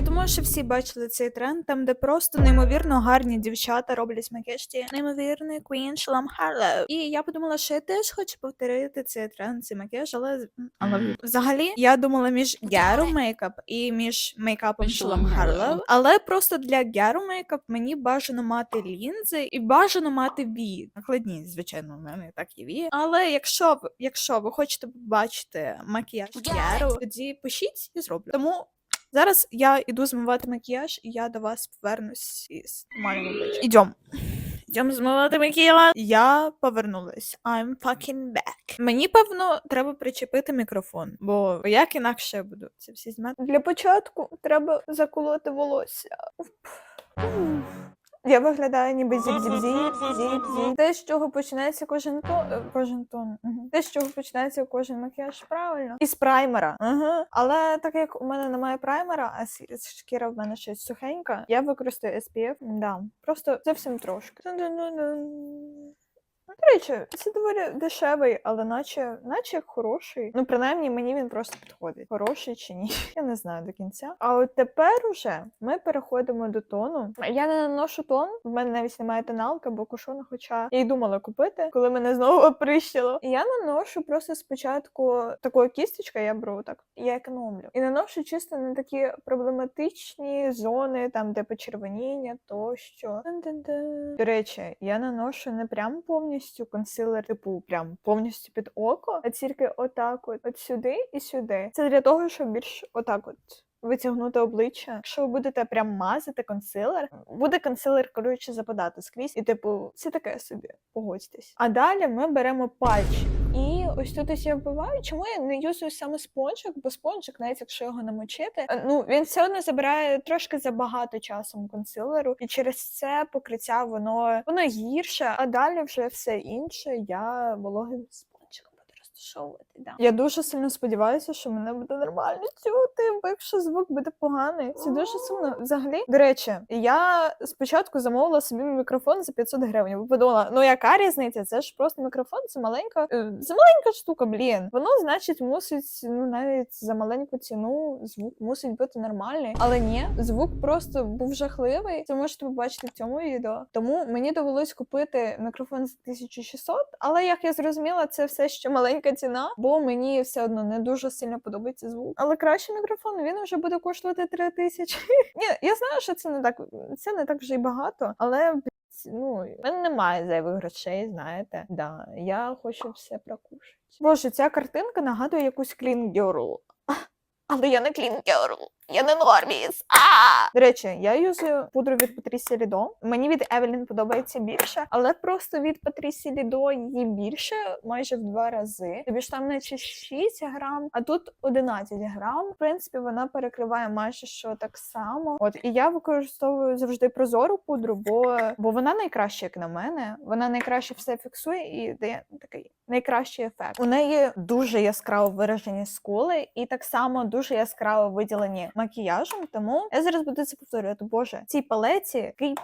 Я думаю, що всі бачили цей тренд, там, де просто неймовірно гарні дівчата роблять макіяж. ті Неймовірний Queen Shalom Harlow. І я подумала, що я теж хочу повторити цей тренд, цей макіяж, але взагалі я думала між Гяру мейкап і між мейкапом Shalom Harlow. Але просто для Гяру мейкап мені бажано мати лінзи і бажано мати вії. Накладні, звичайно, у мене так є вії. Але якщо ви, якщо ви хочете побачити макіяж Гяру, тоді пишіть і зроблю. Тому Зараз я іду змивати макіяж, і я до вас повернусь із нормальним обличчям. Ідем. Ідем змивати макіяж. Я повернулась. I'm fucking back. Мені, певно, треба причепити мікрофон, бо як інакше я буду це всі знімати. Для початку треба заколоти волосся. Уф. Уф. Я виглядаю ніби зіп-зіп-зіп, зіп-зіп. Те, з чого починається кожен тон, е, кожен тон. Угу. Те, з чого починається кожен макіяж, правильно. Із праймера. Угу. Але так як у мене немає праймера, а с- шкіра в мене щось сухенька, я використаю SPF. Да. Просто зовсім трошки. Ну, До речі, це доволі дешевий, але наче, наче хороший. Ну, принаймні, мені він просто підходить. Хороший чи ні? Я не знаю до кінця. А от тепер уже ми переходимо до тону. Я не наношу тон, в мене навіть немає тоналка, бо кушона, хоча я й думала купити, коли мене знову оприщило. Я наношу просто спочатку такою кісточкою, я беру так, я економлю. І наношу чисто на такі проблематичні зони, там де почервоніння, тощо. До речі, я наношу не прям повністю консилер, типу, прям повністю під око, а тільки отак, от, от сюди і сюди. Це для того, щоб більш отак от. Витягнути обличчя. Якщо ви будете прям мазати консилер, буде консилер, коротше, западати скрізь, і типу, це таке собі, погодьтесь. А далі ми беремо патч. І ось тут ось я вбиваю. Чому я не юзую саме спонжик? Бо спонжик, навіть якщо його намочити, е, ну він все одно забирає трошки забагато часом консилеру, і через це покриття воно воно гірше, а далі вже все інше я вологим розташовувати. Да. Я дуже сильно сподіваюся, що мене буде нормально чути, бо якщо звук буде поганий, це дуже сумно. Взагалі, до речі, я спочатку замовила собі мікрофон за 500 гривень. Бо подумала, ну яка різниця? Це ж просто мікрофон, це маленька, е, це маленька штука, блін. Воно, значить, мусить, ну навіть за маленьку ціну звук мусить бути нормальний. Але ні, звук просто був жахливий. Це можете побачити в цьому відео. Тому мені довелось купити мікрофон за 1600, але як я зрозуміла, це все ще маленька ціна, бо мені все одно не дуже сильно подобається звук. Але кращий мікрофон він вже буде коштувати 3000. Ні, я знаю, що це не так, це не так вже й багато, але ну, в мене немає зайвих грошей, знаєте. Да, я хочу все прокушати. Боже, ця картинка нагадує якусь Клін Герл. Але я не Clean Girl. Я не Норміс. А! До речі, я юзую пудру від Патрісі Лідо. Мені від Евелін подобається більше, але просто від Патрісі Лідо її більше, майже в два рази. Тобі ж там наче 6 грам, а тут 11 грам. В принципі, вона перекриває майже що так само. От і я використовую завжди прозору пудру, бо, бо вона найкраща, як на мене. Вона найкраще все фіксує і дає такий найкращий ефект. У неї дуже яскраво виражені скули, і так само дуже яскраво виділені макіяжем. Тому я зараз буду це повторювати. Боже, цій палеці який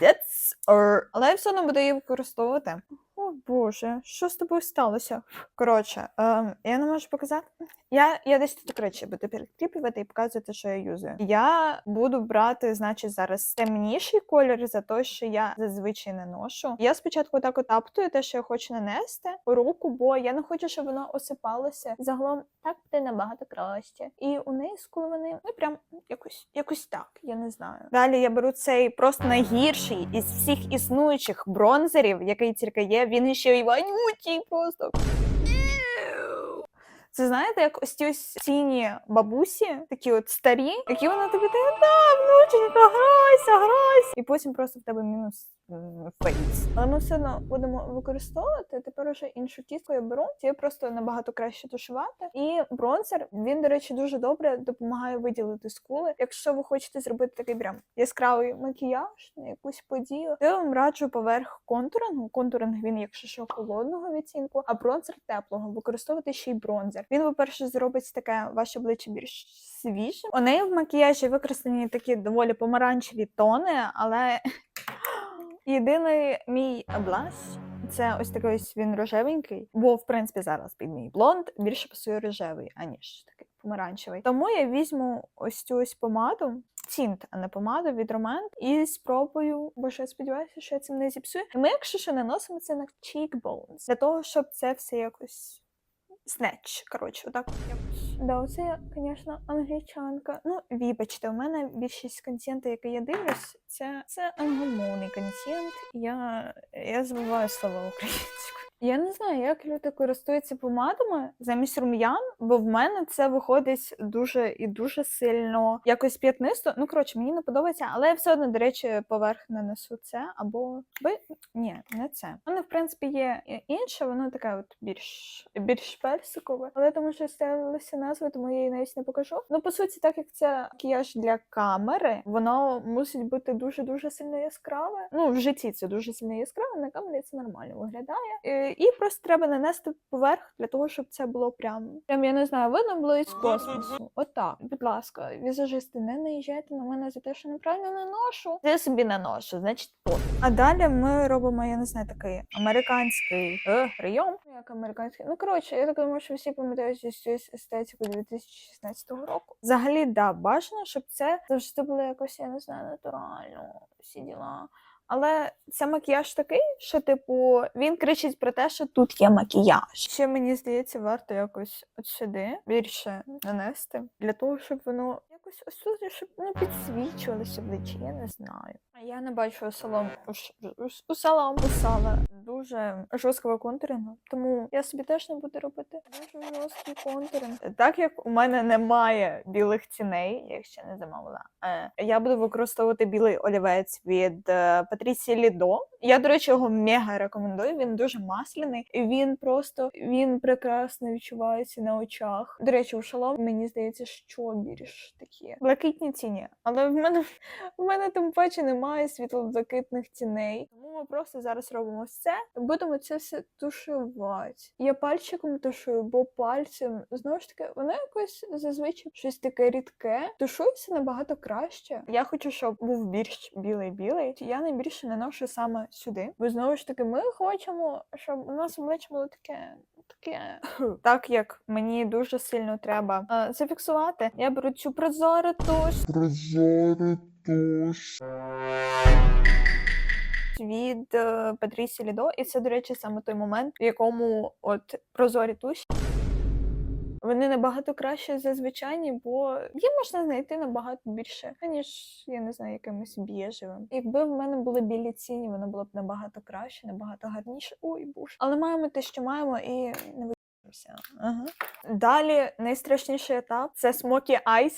That's... Or... але я все одно буду її використовувати. О Боже, що з тобою сталося? Коротше, ем, я не можу показати. Я, я десь тут коротше буду перекріплювати і показувати, що я юзаю. Я буду брати, значить, зараз темніший колір за те, що я зазвичай не ношу. Я спочатку так от те, що я хочу нанести у руку, бо я не хочу, щоб воно осипалося. Загалом так буде набагато краще. І у неї вони ну прям якось якось так, я не знаю. Далі я беру цей просто найгірший із всіх існуючих бронзерів, який тільки є. Він ще й вонючий просто. Це знаєте, як ось ті ось сіні бабусі, такі от старі, які вона тобі дає, да, внученька, грайся, грайся. І потім просто в тебе мінус фейс. Але ми все одно будемо використовувати. Тепер уже іншу кістку я беру. Ці просто набагато краще тушувати. І бронзер, він, до речі, дуже добре допомагає виділити скули. Якщо ви хочете зробити такий прям яскравий макіяж на якусь подію, то я вам раджу поверх контурингу. Контуринг він, якщо що, холодного відтінку, а бронзер теплого. Використовувати ще й бронзер. Він, по-перше, зробить таке ваше обличчя більш свіжим. У неї в макіяжі використані такі доволі помаранчеві тони, але єдиний мій блаш це ось такий ось він рожевенький, бо в принципі зараз під мій блонд більше пасує рожевий, аніж такий помаранчевий. Тому я візьму ось цю ось помаду. тінт, а не помаду від Роман. І спробую, бо я сподіваюся, що я цим не зіпсую. Ми, якщо що, наносимо це на cheekbones, для того, щоб це все якось. Снеч, коротше, отак от якось. Да, оце звісно, англічанка. Ну, вибачте, у мене більшість контенту, який я дивлюсь, це, це англомовний контент. Я, я забуваю слова українською. Я не знаю, як люди користуються помадами замість рум'ян, бо в мене це виходить дуже і дуже сильно якось п'ятнисто. Ну, коротше, мені не подобається, але я все одно, до речі, поверх нанесу це або би. Ні, не це. Мене, в принципі, є інше, воно таке от більш більш персикове. Але тому що сталися назви, тому я її навіть не покажу. Ну, по суті, так як це макіяж для камери, воно мусить бути дуже-дуже сильно яскраве. Ну, в житті це дуже сильно яскраве, на камері це нормально виглядає. І просто треба нанести поверх для того, щоб це було прям, прям я не знаю, видно було із космосу. Отак, будь ласка, візажисти, не наїжджайте на мене за те, що неправильно наношу. Я собі наношу, значить по. А далі ми робимо, я не знаю, такий американський е, прийом. Ну, Як американський. Ну коротше, я так думаю, що всі пам'ятають всю естетику 2016 року. Взагалі, да, бажано, щоб це завжди було якось, я не знаю, натурально, всі діла. Але це макіяж такий, що, типу, він кричить про те, що тут є макіяж. Ще мені здається, варто якось от сюди більше нанести, для того, щоб воно якось ось тут, щоб ну, підсвічувалося обличчя, я не знаю. А Я не бачу у салон у, салон у сала дуже жорсткого контурингу, тому я собі теж не буду робити дуже жорсткий контуринг. Так як у мене немає білих ціней, я їх ще не замовила, е, я буду використовувати білий олівець від е, Патрісі Лідо. Я, до речі, його мега рекомендую. Він дуже масляний, він просто він прекрасно відчувається на очах. До речі, у шалом мені здається, що більш такі блакитні тіні. Але в мене в мене тим паче немає світло-блакитних тіней. Ми просто зараз робимо все. Будемо це все тушувати. Я пальчиком тушую, бо пальцем знову ж таки, воно якось зазвичай щось таке рідке. Тушується набагато краще. Я хочу, щоб був більш білий-білий. Я найбільше наношу саме сюди. Бо знову ж таки, ми хочемо, щоб у нас обличчя було таке. Таке так як мені дуже сильно треба е, зафіксувати, я беру цю прозору туш Прозорий туш. Від е, Патрісі Лідо, і це, до речі, саме той момент, в якому от прозорі туші. Вони набагато краще за звичайні, бо їм можна знайти набагато більше, аніж я не знаю, якимось біжевим. Якби в мене були білі ціні, воно було б набагато краще, набагато гарніше. Ой, буш. Але маємо те, що маємо, і не виявимося. Ага. Далі найстрашніший етап це Smoky Eyes.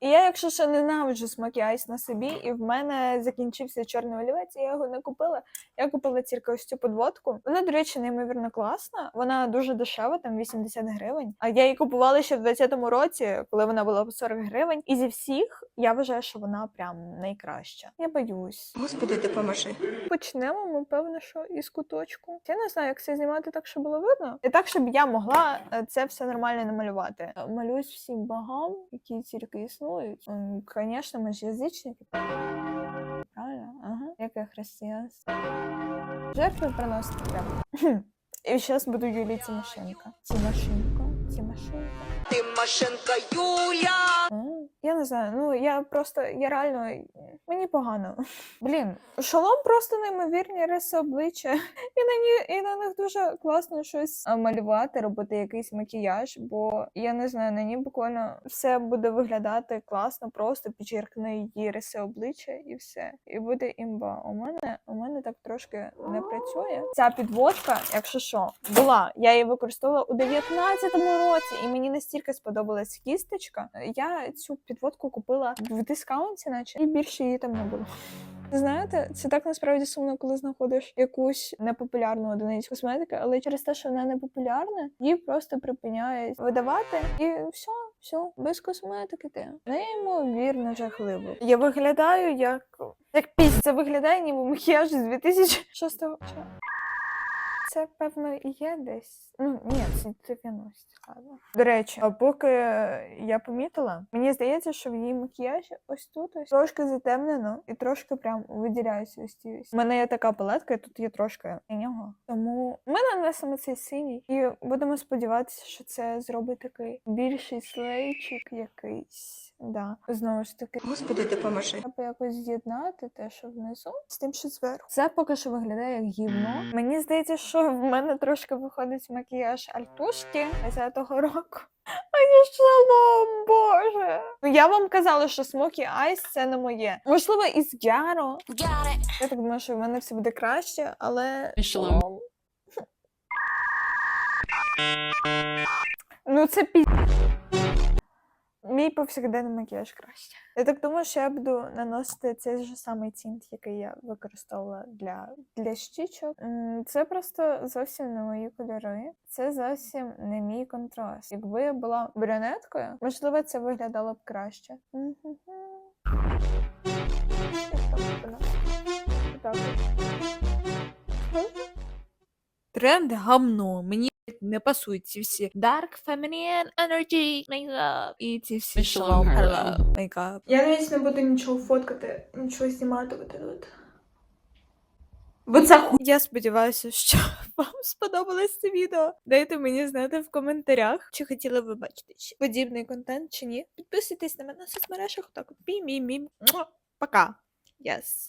І я, якщо що ненавиджу Smoky Eyes на собі, і в мене закінчився чорний олівець, і я його не купила. Я купила тільки ось цю подводку. Вона, до речі, неймовірно класна. Вона дуже дешева, там 80 гривень. А я її купувала ще в 20-му році, коли вона була по 40 гривень. І зі всіх я вважаю, що вона прям найкраща. Я боюсь. Господи, допоможи. Почнемо, ми певно, що із куточку. Я не знаю, як це знімати так, щоб було видно. І так, щоб я могла е, це все нормально намалювати. Малюсь Малююсь всім богам, які тільки існують. Звісно, ми ж язичники. Правильно? Ага. Яке християнство. Жертви приносити треба. І зараз буду Юлі Тимошенко. Тимошенко. Тимошенко. Тимошенко Юля. Я не знаю, ну я просто, я реально, мені погано. Блін, шолом просто неймовірні риси обличчя. І на, ні, і на них дуже класно щось малювати, робити якийсь макіяж, бо я не знаю, на ній буквально все буде виглядати класно, просто підчеркни її риси обличчя і все. І буде імба. У мене, у мене так трошки не працює. Ця підводка, якщо що, була. Я її використовувала у 19-му році, і мені настільки сподобалась кісточка. Я цю підводку купила в дискаунті, наче і більше її там не було. Знаєте, це так насправді сумно, коли знаходиш якусь непопулярну одиницю косметики, але через те, що вона не популярна, її просто припиняють видавати, і все, все, без косметики ти. Неймовірно жахливо. Я виглядаю як як піс. Це виглядає, ніби макіяж з 2006 року. Це, певно, і є десь. Ну, ні, це 90, ладно. До речі, поки я помітила, мені здається, що в її макіяжі ось тут ось трошки затемнено і трошки прям виділяється ось ці ось. У мене є така палетка, і тут є трошки синього. Тому ми нанесемо цей синій і будемо сподіватися, що це зробить такий більший слейчик якийсь. Да. Знову ж таки, Господи, допоможи. Треба якось з'єднати те, що внизу, з тим, що зверху. Це поки що виглядає як гівно. Мені здається, що в мене трошки виходить макіяж альтушки 10-го року. Ані шалом, боже. Я вам казала, що смокі айс це не моє. Можливо, із Гяро. Я так думаю, що в мене все буде краще, але. Шалом. Ну, це пі... Мій повсякденний макіяж краще. Я так думаю, що я буду наносити цей же самий тінт, який я використовувала для, для щічок. Це просто зовсім не мої кольори. Це зовсім не мій контраст. Якби я була брюнеткою, можливо, це виглядало б краще. Тренд гамно. Мені не пасують ці всі Dark Feminine Energy Makeup і ці всі Shalom Makeup. Я навіть не буду нічого фоткати, нічого знімати тут. Бо це ху... Я сподіваюся, що вам сподобалось це відео. Дайте мені знати в коментарях, чи хотіли ви бачити подібний контент, чи ні. Підписуйтесь на мене на соцмережах. Так. Пока. Yes.